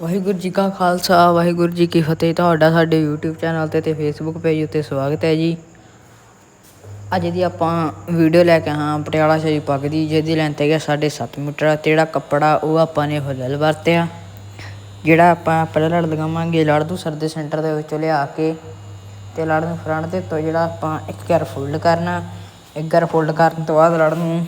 ਵਾਹਿਗੁਰੂ ਜੀ ਕਾ ਖਾਲਸਾ, ਵਾਹਿਗੁਰੂ ਜੀ ਕੀ ਫਤਿਹ। ਤੁਹਾਡਾ ਸਾਡੇ YouTube ਚੈਨਲ ਤੇ ਤੇ Facebook ਪੇਜ ਉੱਤੇ ਸਵਾਗਤ ਹੈ ਜੀ। ਅੱਜ ਦੀ ਆਪਾਂ ਵੀਡੀਓ ਲੈ ਕੇ ਹਾਂ ਪਟਿਆਲਾ ਸ਼ਾਹੀ ਪੱਗ ਦੀ, ਜਿਹਦੀ ਲੈਂਥ ਹੈਗਾ 7.5 ਮੀਟਰ ਤੇ ਜਿਹੜਾ ਕੱਪੜਾ ਉਹ ਆਪਾਂ ਨੇ ਹੁਲਲ ਵਰਤਿਆ। ਜਿਹੜਾ ਆਪਾਂ ਪਹਿਲਾਂ ਲੜ ਲਗਾਵਾਂਗੇ ਲੜ ਨੂੰ ਸਰ ਦੇ ਸੈਂਟਰ ਦੇ ਵਿੱਚੋਂ ਲਿਆ ਕੇ ਤੇ ਲੜ ਨੂੰ ਫਰੰਟ ਦੇ ਤੋਂ ਜਿਹੜਾ ਆਪਾਂ ਇੱਕ ਘਰ ਫੋਲਡ ਕਰਨਾ। ਇੱਕ ਘਰ ਫੋਲਡ ਕਰਨ ਤੋਂ ਬਾਅਦ ਲੜ ਨੂੰ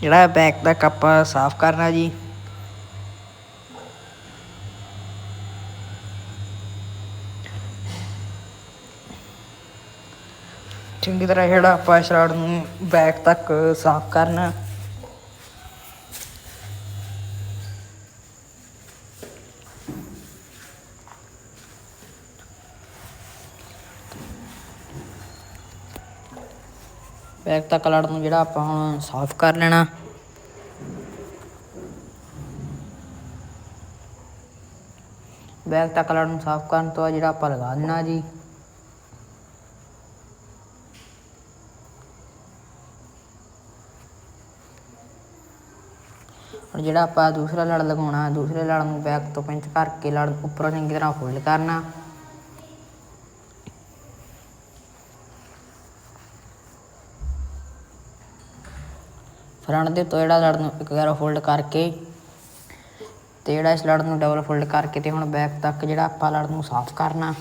ਜਿਹੜਾ ਬੈਕ ਦਾ ਕੱਪਾ ਸਾਫ਼ ਕਰਨਾ ਜੀ। ਚੰਗੀ ਤਰ੍ਹਾਂ ਜਿਹੜਾ ਆਪਾਂ ਇਸ ਨੂੰ ਬੈਕ ਤੱਕ ਸਾਫ਼ ਕਰਨਾ। ਬੈਕ ਤੱਕ ਲੜ ਨੂੰ ਜਿਹੜਾ ਆਪਾਂ ਹੁਣ ਸਾਫ਼ ਕਰ ਲੈਣਾ। ਬੈਕ ਤੱਕ ਲੜ ਨੂੰ ਸਾਫ਼ ਕਰਨ ਤੋਂ ਬਾਅਦ ਜਿਹੜਾ ਆਪਾਂ ਲਗਾ ਦੇਣਾ ਜੀ। ਹੁਣ ਜਿਹੜਾ ਆਪਾਂ ਦੂਸਰਾ ਲੜ ਲਗਾਉਣਾ, ਦੂਸਰੇ ਲੜ ਨੂੰ ਬੈਕ ਤੋਂ ਪਿੰਚ ਕਰਕੇ ਲੜ ਉੱਪਰੋਂ ਚੰਗੀ ਤਰ੍ਹਾਂ ਫੋਲਡ ਕਰਨਾ। ਫਰੰਟ ਦੇ ਤੋਂ ਜਿਹੜਾ ਲੜ ਨੂੰ ਇੱਕ ਵਾਰ ਫੋਲਡ ਕਰਕੇ ਤੇ ਜਿਹੜਾ ਇਸ ਲੜ ਨੂੰ ਡਬਲ ਫੋਲਡ ਕਰਕੇ ਤੇ ਹੁਣ ਬੈਕ ਤੱਕ ਜਿਹੜਾ ਆਪਾਂ ਲੜ ਨੂੰ ਸਾਫ਼ ਕਰਨਾ।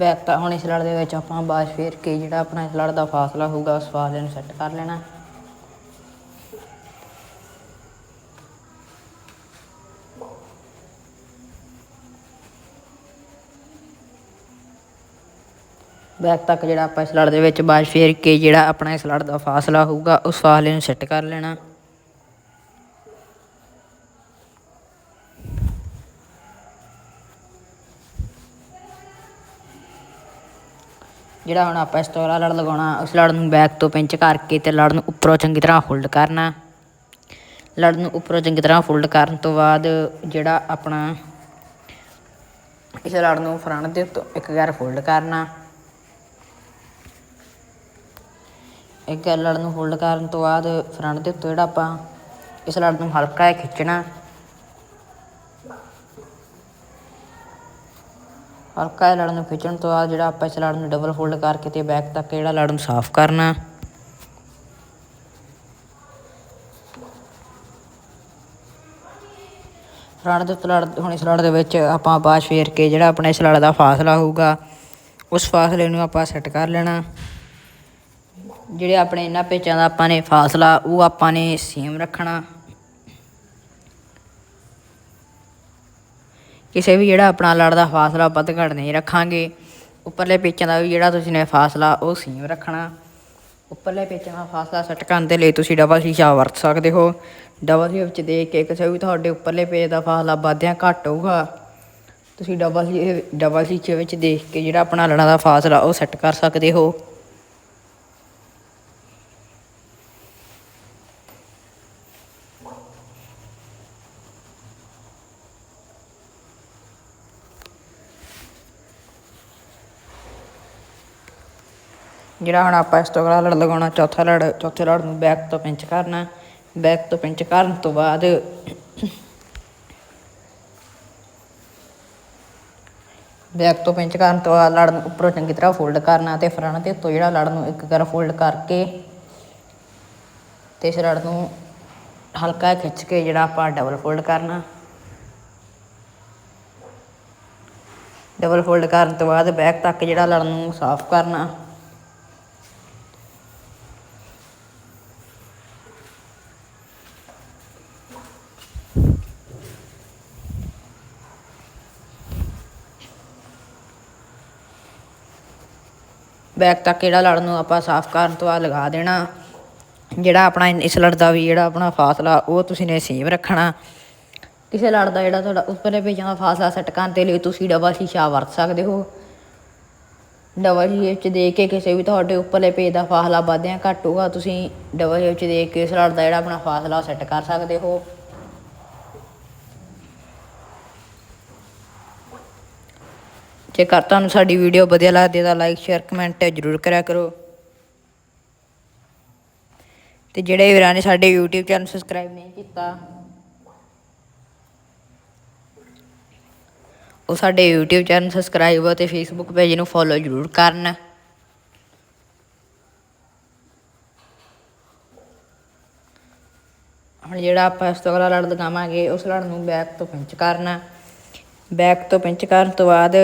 ਬੈਕ ਤਾਂ ਹੁਣ ਇਸ ਲੜ ਦੇ ਵਿੱਚ ਆਪਾਂ ਬਾਅਦ ਫੇਰ ਕੇ ਜਿਹੜਾ ਆਪਣਾ ਇਸ ਲੜ ਦਾ ਫਾਸਲਾ ਹੋਊਗਾ, ਉਸ ਫਾਸਲੇ ਨੂੰ ਸੈੱਟ ਕਰ ਲੈਣਾ। ਬੈਕ ਤੱਕ ਜਿਹੜਾ ਆਪਾਂ ਇਸ ਲੜ ਦੇ ਵਿੱਚ ਬਾਅਦ ਫੇਰ ਕੇ ਜਿਹੜਾ ਆਪਣਾ ਇਸ ਲੜ ਦਾ ਫਾਸਲਾ ਹੋਊਗਾ, ਉਸ ਫਾਸਲੇ ਨੂੰ ਸੈੱਟ ਕਰ ਲੈਣਾ। ਜਿਹੜਾ ਹੁਣ ਆਪਾਂ ਇਸ ਤੋਂ ਅਗਲਾ ਲੜ ਲਗਾਉਣਾ, ਉਸ ਲੜ ਨੂੰ ਬੈਕ ਤੋਂ ਪਿੰਚ ਕਰਕੇ ਤੇ ਲੜ ਨੂੰ ਉੱਪਰੋਂ ਚੰਗੀ ਤਰ੍ਹਾਂ ਫੋਲਡ ਕਰਨਾ। ਲੜ ਨੂੰ ਉੱਪਰੋਂ ਚੰਗੀ ਤਰ੍ਹਾਂ ਫੋਲਡ ਕਰਨ ਤੋਂ ਬਾਅਦ ਜਿਹੜਾ ਆਪਣਾ ਇਸ ਲੜ ਨੂੰ ਫਰੰਟ ਦੇ ਉੱਤੋਂ ਇੱਕ ਗੈਰ ਫੋਲਡ ਕਰਨਾ। ਇੱਕ ਗੈਰ ਲੜ ਨੂੰ ਫੋਲਡ ਕਰਨ ਤੋਂ ਬਾਅਦ ਫਰੰਟ ਦੇ ਉੱਤੋਂ ਜਿਹੜਾ ਆਪਾਂ ਇਸ ਲੜ ਨੂੰ ਹਲਕਾ ਜਿਹਾ ਖਿੱਚਣਾ। ਹਲਕਾ ਜਿਹਾ ਲੜ ਨੂੰ ਖਿੱਚਣ ਤੋਂ ਬਾਅਦ ਜਿਹੜਾ ਆਪਾਂ ਇਸ ਲੜ ਨੂੰ ਡਬਲ ਫੋਲਡ ਕਰਕੇ ਤੇ ਬੈਕ ਤੱਕ ਜਿਹੜਾ ਲੜ ਨੂੰ ਸਾਫ਼ ਕਰਨਾ। ਫਰੰਟ ਦੇ ਉੱਤੇ ਲੜ, ਹੁਣ ਇਸ ਲੜ ਦੇ ਵਿੱਚ ਆਪਾਂ ਬਾਅਦ ਫੇਰ ਕੇ ਜਿਹੜਾ ਆਪਣਾ ਇਸ ਲੜ ਦਾ ਫਾਸਲਾ ਹੋਊਗਾ, ਉਸ ਫਾਸਲੇ ਨੂੰ ਆਪਾਂ ਸੈੱਟ ਕਰ ਲੈਣਾ। ਜਿਹੜੇ ਆਪਣੇ ਇਹਨਾਂ ਪੇਚਾਂ ਦਾ ਆਪਾਂ ਨੇ ਫਾਸਲਾ, ਉਹ ਆਪਾਂ ਨੇ ਸੇਮ ਰੱਖਣਾ। ਕਿਸੇ ਵੀ ਜਿਹੜਾ ਆਪਣਾ ਲੜ ਦਾ ਫਾਸਲਾ ਵੱਧ ਘੱਟ ਨਹੀਂ ਰੱਖਾਂਗੇ। ਉੱਪਰਲੇ ਪੇਚਾਂ ਦਾ ਵੀ ਜਿਹੜਾ ਤੁਸੀਂ ਨੇ ਫਾਸਲਾ, ਉਹ ਸੇਮ ਰੱਖਣਾ। ਉੱਪਰਲੇ ਪੇਚਾਂ ਦਾ ਫਾਸਲਾ ਸੈੱਟ ਕਰਨ ਦੇ ਲਈ ਤੁਸੀਂ ਡਬਲ ਸ਼ੀਸ਼ਾ ਵਰਤ ਸਕਦੇ ਹੋ। ਡਬਲ ਸ਼ੀਸ਼ੇ ਵਿੱਚ ਦੇਖ ਕੇ ਕਿਸੇ ਵੀ ਤੁਹਾਡੇ ਉੱਪਰਲੇ ਪੇਜ ਦਾ ਫਾਸਲਾ ਵੱਧ ਜਾਂ ਘੱਟ ਹੋਊਗਾ। ਤੁਸੀਂ ਡਬਲ ਸ਼ੀ, ਡਬਲ ਸ਼ੀਸ਼ੇ ਵਿੱਚ ਦੇਖ ਕੇ ਜਿਹੜਾ ਆਪਣਾ ਲੜਾਂ ਦਾ ਫਾਸਲਾ, ਉਹ ਸੈੱਟ ਕਰ ਸਕਦੇ ਹੋ। ਜਿਹੜਾ ਹੁਣ ਆਪਾਂ ਇਸ ਤੋਂ ਅਗਲਾ ਲੜ ਲਗਾਉਣਾ, ਚੌਥਾ ਲੜ, ਚੌਥੇ ਲੜ ਨੂੰ ਬੈਕ ਤੋਂ ਪਿੰਚ ਕਰਨਾ ਬੈਕ ਤੋਂ ਪਿੰਚ ਕਰਨ ਤੋਂ ਬਾਅਦ ਬੈਕ ਤੋਂ ਪਿੰਚ ਕਰਨ ਤੋਂ ਬਾਅਦ ਲੜ ਨੂੰ ਉੱਪਰੋਂ ਚੰਗੀ ਤਰ੍ਹਾਂ ਫੋਲਡ ਕਰਨਾ ਤੇ ਫਰੰਟ ਦੇ ਉੱਤੋਂ ਜਿਹੜਾ ਲੜ ਨੂੰ ਇੱਕ ਕਰ ਫੋਲਡ ਕਰਕੇ ਤੇ ਇਸ ਲੜ ਨੂੰ ਹਲਕਾ ਖਿੱਚ ਕੇ ਜਿਹੜਾ ਆਪਾਂ ਡਬਲ ਫੋਲਡ ਕਰਨਾ। ਡਬਲ ਫੋਲਡ ਕਰਨ ਤੋਂ ਬਾਅਦ ਬੈਕ ਤੱਕ ਜਿਹੜਾ ਲੜ ਨੂੰ ਸਾਫ਼ ਕਰਨਾ। ਬੈਕ ਤੱਕ ਜਿਹੜਾ ਲੜ ਨੂੰ ਆਪਾਂ ਸਾਫ਼ ਕਰਨ ਤੋਂ ਬਾਅਦ ਲਗਾ ਦੇਣਾ। ਜਿਹੜਾ ਆਪਣਾ ਇਸ ਲੜ ਦਾ ਵੀ ਜਿਹੜਾ ਆਪਣਾ ਫਾਸਲਾ, ਉਹ ਤੁਸੀਂ ਨੇ ਸੇਮ ਰੱਖਣਾ। ਕਿਸੇ ਲੜ ਦਾ ਜਿਹੜਾ ਤੁਹਾਡਾ ਉੱਪਰਲੇ ਪੇਜਾਂ ਦਾ ਫਾਸਲਾ ਸੈੱਟ ਕਰਨ ਦੇ ਲਈ ਤੁਸੀਂ ਡਬਲ ਸ਼ੀਸ਼ਾ ਵਰਤ ਸਕਦੇ ਹੋ। ਡਬਲ ਸ਼ੀਸ਼ੇ ਵਿੱਚ ਦੇਖ ਕੇ ਕਿਸੇ ਵੀ ਤੁਹਾਡੇ ਉੱਪਰਲੇ ਪੇਜ ਦਾ ਫਾਸਲਾ ਵੱਧ ਜਾਂ ਘੱਟ ਹੋਊਗਾ ਤੁਸੀਂ ਡਬਲ ਸ਼ੀਸ਼ੇ ਵਿੱਚ ਦੇਖ ਕੇ ਇਸ ਲੜ ਦਾ ਜਿਹੜਾ ਆਪਣਾ ਫਾਸਲਾ ਸੈੱਟ ਕਰ ਸਕਦੇ ਹੋ। ਜੇਕਰ ਤੁਹਾਨੂੰ ਸਾਡੀ ਵੀਡੀਓ ਵਧੀਆ ਲੱਗਦੀ ਹੈ ਤਾਂ ਲਾਈਕ ਸ਼ੇਅਰ ਕਮੈਂਟ ਜ਼ਰੂਰ ਕਰਿਆ ਕਰੋ। ਤੇ ਜਿਹੜੇ ਵੀਰਾਂ ਨੇ ਸਾਡੇ YouTube ਚੈਨਲ ਸਬਸਕ੍ਰਾਈਬ ਨਹੀਂ ਕੀਤਾ, ਉਹ ਸਾਡੇ YouTube ਚੈਨਲ ਸਬਸਕ੍ਰਾਈਬ ਅਤੇ Facebook ਪੇਜ ਨੂੰ ਫੋਲੋ ਜ਼ਰੂਰ ਕਰਨ। ਹੁਣ ਜਿਹੜਾ ਆਪਾਂ ਇਸ ਤੋਂ ਅਗਲਾ ਲੜ ਲਗਾਵਾਂਗੇ ਉਸ ਲੜ ਨੂੰ ਬੈਕ ਤੋਂ ਪਿੰਚ ਕਰਨਾ। ਬੈਕ ਤੋਂ ਪਿੰਚ ਕਰਨ ਤੋਂ ਬਾਅਦ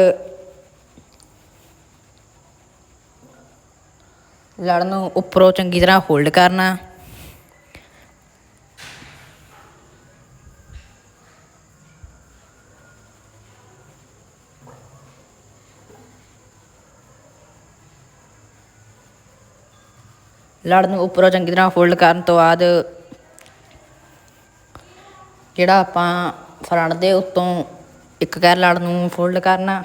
ਲੜ ਨੂੰ ਉੱਪਰੋਂ ਚੰਗੀ ਤਰ੍ਹਾਂ ਹੋਲਡ ਕਰਨਾ। ਲੜ ਨੂੰ ਉੱਪਰੋਂ ਚੰਗੀ ਤਰ੍ਹਾਂ ਫੋਲਡ ਕਰਨ ਤੋਂ ਬਾਅਦ ਜਿਹੜਾ ਆਪਾਂ ਫਰੰਟ ਦੇ ਉੱਤੋਂ ਇੱਕ ਗੈਰ ਲੜ ਨੂੰ ਫੋਲਡ ਕਰਨਾ।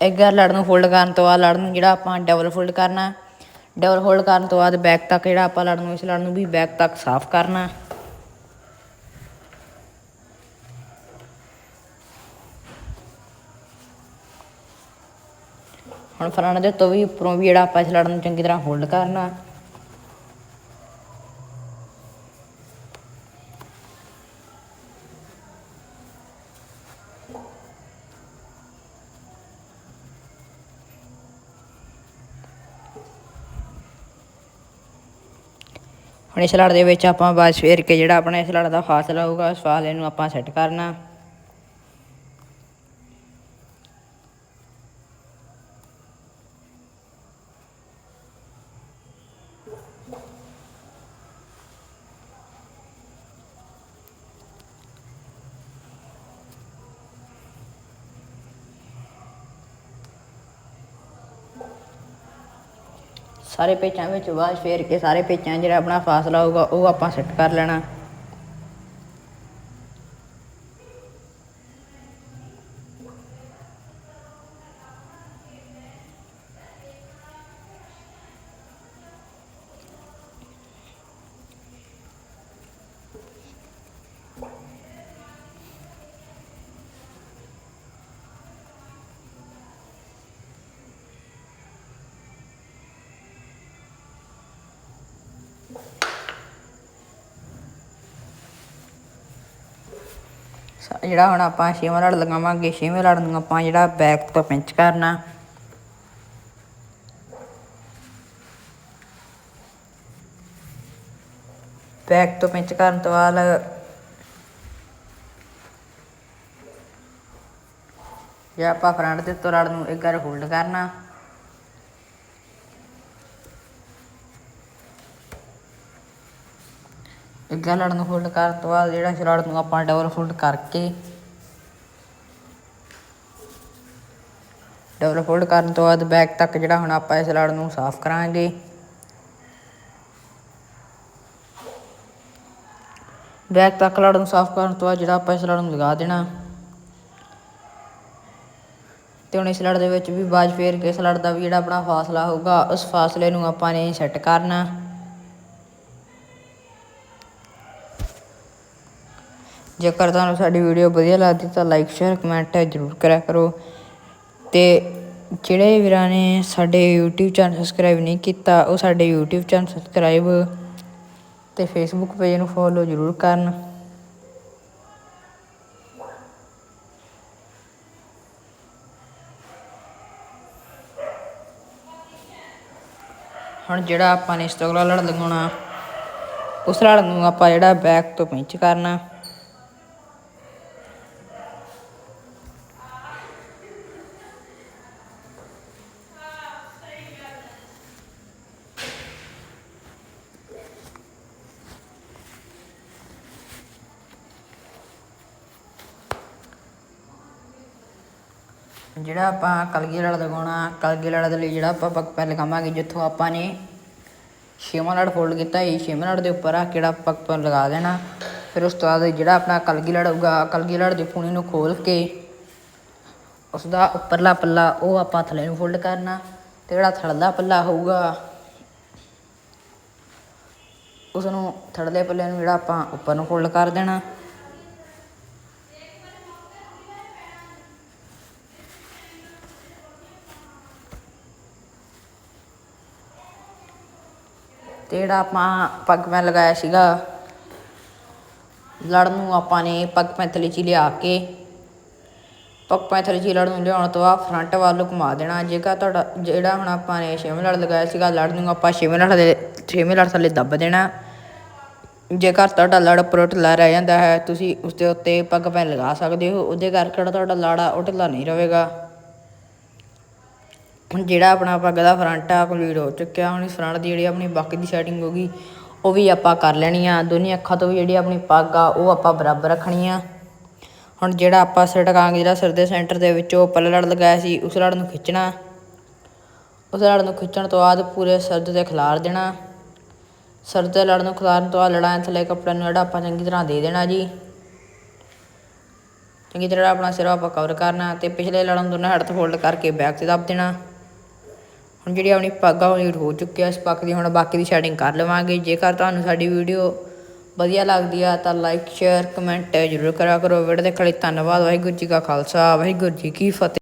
ਇੱਕ ਗੈਰ ਲੜ ਨੂੰ ਫੋਲਡ ਕਰਨ ਤੋਂ ਬਾਅਦ ਲੜ ਨੂੰ ਜਿਹੜਾ ਆਪਾਂ ਡਬਲ ਫੋਲਡ ਕਰਨਾ ਡਬਲ ਫੋਲਡ ਕਰਨ ਤੋਂ ਬਾਅਦ ਬੈਕ ਤੱਕ ਜਿਹੜਾ ਆਪਾਂ ਲੜ ਨੂੰ, ਇਸ ਲੜ ਨੂੰ ਵੀ ਬੈਕ ਤੱਕ ਸਾਫ਼ ਕਰਨਾ। ਹੁਣ ਫਰੰਟ ਦੇ ਉੱਤੋਂ ਵੀ ਉੱਪਰੋਂ ਵੀ ਜਿਹੜਾ ਆਪਾਂ ਇਸ ਲੜ ਨੂੰ ਚੰਗੀ ਤਰ੍ਹਾਂ ਹੋਲਡ ਕਰਨਾ। ਹੁਣ ਇਸ ਲੜ ਦੇ ਵਿੱਚ ਆਪਾਂ ਬਸ ਫੇਰ ਕੇ ਜਿਹੜਾ ਆਪਣਾ ਇਸ ਲੜ ਦਾ ਫਾਸਲਾ ਹੋਊਗਾ, ਉਸ ਫਾਸਲੇ ਨੂੰ ਆਪਾਂ ਸੈੱਟ ਕਰਨਾ। ਸਾਰੇ ਪੇਚਾਂ ਵਿੱਚ ਬਾਅਦ ਫੇਰ ਕੇ ਸਾਰੇ ਪੇਚਾਂ ਜਿਹੜਾ ਆਪਣਾ ਫਾਸਲਾ ਹੋਊਗਾ, ਉਹ ਆਪਾਂ ਸੈੱਟ ਕਰ ਲੈਣਾ ਸ- ਜਿਹੜਾ ਹੁਣ ਆਪਾਂ ਛੇਵਾਂ ਲੜ ਲਗਾਵਾਂਗੇ, ਛੇਵੇਂ ਲੜ ਨੂੰ ਆਪਾਂ ਜਿਹੜਾ ਬੈਕ ਤੋਂ ਪਿੰਚ ਕਰਨਾ। ਬੈਕ ਤੋਂ ਪਿੰਚ ਕਰਨ ਤੋਂ ਬਾਅਦ ਜੇ ਆਪਾਂ ਫਰੰਟ ਦੇ ਤੋਂ ਲੜ ਨੂੰ ਇੱਕ ਵਾਰ ਹੋਲਡ ਕਰਨਾ। ਅੱਗੇ ਵਾਰ ਲੜ ਨੂੰ ਫੋਲਡ ਕਰਨ ਤੋਂ ਬਾਅਦ ਜਿਹੜਾ ਇਸ ਨੂੰ ਆਪਾਂ ਡਬਲ ਫੋਲਡ ਕਰਕੇ ਡਬਲ ਫੋਲਡ ਕਰਨ ਤੋਂ ਬਾਅਦ ਬੈਕ ਤੱਕ ਜਿਹੜਾ ਹੁਣ ਆਪਾਂ ਇਸ ਲੜ ਨੂੰ ਸਾਫ਼ ਕਰਾਂਗੇ। ਬੈਕ ਤੱਕ ਲੜ ਨੂੰ ਸਾਫ਼ ਕਰਨ ਤੋਂ ਬਾਅਦ ਜਿਹੜਾ ਆਪਾਂ ਇਸ ਲੜ ਨੂੰ ਲਗਾ ਦੇਣਾ। ਤੇ ਹੁਣ ਇਸ ਲੜ ਦੇ ਵਿੱਚ ਵੀ ਬਾਜ ਫੇਰ ਕੇ ਇਸ ਲੜ ਦਾ ਵੀ ਜਿਹੜਾ ਆਪਣਾ ਫਾਸਲਾ ਹੋਊਗਾ, ਉਸ ਫਾਸਲੇ ਨੂੰ ਆਪਾਂ ਨੇ ਸੈੱਟ ਕਰਨਾ। ਜੇਕਰ ਤੁਹਾਨੂੰ ਸਾਡੀ ਵੀਡੀਓ ਵਧੀਆ ਲੱਗਦੀ ਤਾਂ ਲਾਈਕ ਸ਼ੇਅਰ ਕਮੈਂਟ ਜ਼ਰੂਰ ਕਰਿਆ ਕਰੋ। ਤੇ ਜਿਹੜੇ ਵੀਰਾਂ ਨੇ ਸਾਡੇ YouTube ਚੈਨਲ ਸਬਸਕ੍ਰਾਈਬ ਨਹੀਂ ਕੀਤਾ, ਉਹ ਸਾਡੇ YouTube ਚੈਨਲ ਸਬਸਕ੍ਰਾਈਬ ਤੇ Facebook ਪੇਜ ਨੂੰ ਫੋਲੋ ਜ਼ਰੂਰ ਕਰਨ। ਹੁਣ ਜਿਹੜਾ ਆਪਾਂ ਨੇ ਇਸ ਲੜ ਲਗਾਉਣਾ ਉਸ ਲੜ ਨੂੰ ਆਪਾਂ ਜਿਹੜਾ ਬੈਕ ਤੋਂ ਪਿੰਚ ਕਰਨਾ। ਜਿਹੜਾ ਆਪਾਂ ਕਲਗੀ ਲੜ ਲਗਾਉਣਾ, ਕਲਗੀ ਲੜ ਦੇ ਲਈ ਜਿਹੜਾ ਆਪਾਂ ਪੱਕ ਪੈ ਲਗਾਵਾਂਗੇ, ਜਿੱਥੋਂ ਆਪਾਂ ਨੇ ਛੇਵਾਂ ਲੜ ਫੋਲਡ ਕੀਤਾ ਸੀ, ਛੇਵਾਂ ਲੜ ਦੇ ਉੱਪਰ ਆ ਕਿਹੜਾ ਪੱਕ ਪੈ ਲਗਾ ਦੇਣਾ। ਫਿਰ ਉਸ ਤੋਂ ਬਾਅਦ ਜਿਹੜਾ ਆਪਣਾ ਕਲਗੀ ਲੜ ਹੋਊਗਾ, ਕਲਗੀ ਲੜ ਦੀ ਪੂਣੀ ਨੂੰ ਖੋਲ ਕੇ ਉਸ ਦਾ ਉੱਪਰਲਾ ਪੱਲਾ ਉਹ ਆਪਾਂ ਥੱਲੇ ਨੂੰ ਫੋਲਡ ਕਰਨਾ ਤੇ ਜਿਹੜਾ ਥੜਦਾ ਪੱਲਾ ਹੋਊਗਾ ਉਸ ਨੂੰ ਥੜਲੇ ਪੱਲੇ ਨੂੰ ਜਿਹੜਾ ਆਪਾਂ ਉੱਪਰ ਨੂੰ ਫੋਲਡ ਕਰ ਦੇਣਾ। ਤੇ ਜਿਹੜਾ ਆਪਾਂ ਪੱਗ ਮੈਂ ਲਗਾਇਆ ਸੀਗਾ ਲੜ ਨੂੰ ਆਪਾਂ ਨੇ ਪੱਗ ਪੈਂਥਲੀ ਚ ਲਿਆ ਕੇ ਪੱਗ ਪੈਂਥਲੀ ਚ ਲੜ ਨੂੰ ਲਿਆਉਣ ਤੋਂ ਬਾਅਦ ਫਰੰਟ ਵੱਲ ਨੂੰ ਘੁਮਾ ਦੇਣਾ। ਜੇਕਰ ਤੁਹਾਡਾ, ਜਿਹੜਾ ਹੁਣ ਆਪਾਂ ਨੇ ਛੇਵੇਂ ਲੜ ਲਗਾਇਆ ਸੀਗਾ ਲੜ ਨੂੰ ਆਪਾਂ ਛੇਵੇਂ ਲੜ ਦੇ, ਛੇਵੇਂ ਲੜ ਥੱਲੇ ਦੱਬ ਦੇਣਾ। ਜੇਕਰ ਤੁਹਾਡਾ ਲੜ ਉੱਪਰੋਂ ਢਿੱਲਾ ਰਹਿ ਜਾਂਦਾ ਹੈ, ਤੁਸੀਂ ਉਸ ਦੇ ਉੱਤੇ ਪੱਗ ਪੈਨ ਲਗਾ ਸਕਦੇ ਹੋ। ਉਹਦੇ ਕਰਕੇ ਜਿਹੜਾ ਤੁਹਾਡਾ ਲਾੜਾ ਆ ਨਹੀਂ ਰਹੇਗਾ। ਜਿਹੜਾ ਆਪਣਾ ਪੱਗ ਦਾ ਫਰੰਟ ਆ ਕੰਪਲੀਟ ਹੋ ਚੁੱਕਿਆ, ਹੁਣ ਇਸ ਫਰੰਟ ਦੀ ਜਿਹੜੀ ਆਪਣੀ ਬਾਕੀ ਦੀ ਸੈਟਿੰਗ ਗਈ, ਉਹ ਵੀ ਆਪਾਂ ਕਰ ਲੈਣੀ ਆ। ਦੋਨੇ ਅੱਖਾਂ ਤੋਂ ਵੀ ਜਿਹੜੀ ਆਪਣੀ ਪੱਗ ਆ, ਉਹ ਆਪਾਂ ਬਰਾਬਰ ਰੱਖਣੀ ਆ। ਹੁਣ ਜਿਹੜਾ ਆਪਾਂ ਸਿਰ ਟਕਾਂਗੇ, ਜਿਹੜਾ ਸਿਰ ਦੇ ਸੈਂਟਰ ਦੇ ਵਿੱਚੋਂ ਪੱਲੇ ਲੜ ਲਗਾਇਆ ਸੀ, ਉਸ ਲੜ ਨੂੰ ਖਿੱਚਣਾ। ਉਸ ਲੜ ਨੂੰ ਖਿੱਚਣ ਤੋਂ ਬਾਅਦ ਪੂਰੇ ਸਿਰ ਤੇ ਖਿਲਾਰ ਦੇਣਾ। ਸਿਰ ਦੇ ਲੜ ਨੂੰ ਖਿਲਾਰਨ ਤੋਂ ਬਾਅਦ ਲੜਾਂ ਥੱਲੇ ਕੱਪੜੇ ਨੂੰ ਜਿਹੜਾ ਆਪਾਂ ਚੰਗੀ ਤਰ੍ਹਾਂ ਦੇ ਦੇਣਾ ਜੀ। ਚੰਗੀ ਤਰ੍ਹਾਂ ਆਪਣਾ ਸਿਰ ਆਪਾਂ ਕਵਰ ਕਰਨਾ ਤੇ ਪਿਛਲੇ ਲੜਨ ਦੋਨਾਂ ਹੈਡ ਫੋਲਡ ਕਰਕੇ ਬੈਕ ਤੇ ਦੱਬ ਦੇਣਾ। ਹੁਣ ਜਿਹੜੀ ਆਪਣੀ ਪੱਗ ਆ ਉਹ ਲੀਡ ਹੋ ਚੁੱਕੀ ਆ, ਇਸ ਪੱਗ ਦੀ ਹੁਣ ਬਾਕੀ ਦੀ ਸ਼ੈਡਿੰਗ ਕਰ ਲਵਾਂਗੇ। ਜੇਕਰ ਤੁਹਾਨੂੰ ਸਾਡੀ ਵੀਡੀਓ ਵਧੀਆ ਲੱਗਦੀ ਆ, ਤਾਂ ਲਾਈਕ ਸ਼ੇਅਰ ਕਮੈਂਟ ਜ਼ਰੂਰ ਕਰਿਆ ਕਰੋ। ਵੀਡੀਓ ਦੇਖਣ ਲਈ ਧੰਨਵਾਦ, ਵਾਹਿਗੁਰੂ ਜੀ ਕਾ ਖਾਲਸਾ, ਵਾਹਿਗੁਰੂ ਜੀ ਕੀ ਫਤਿਹ।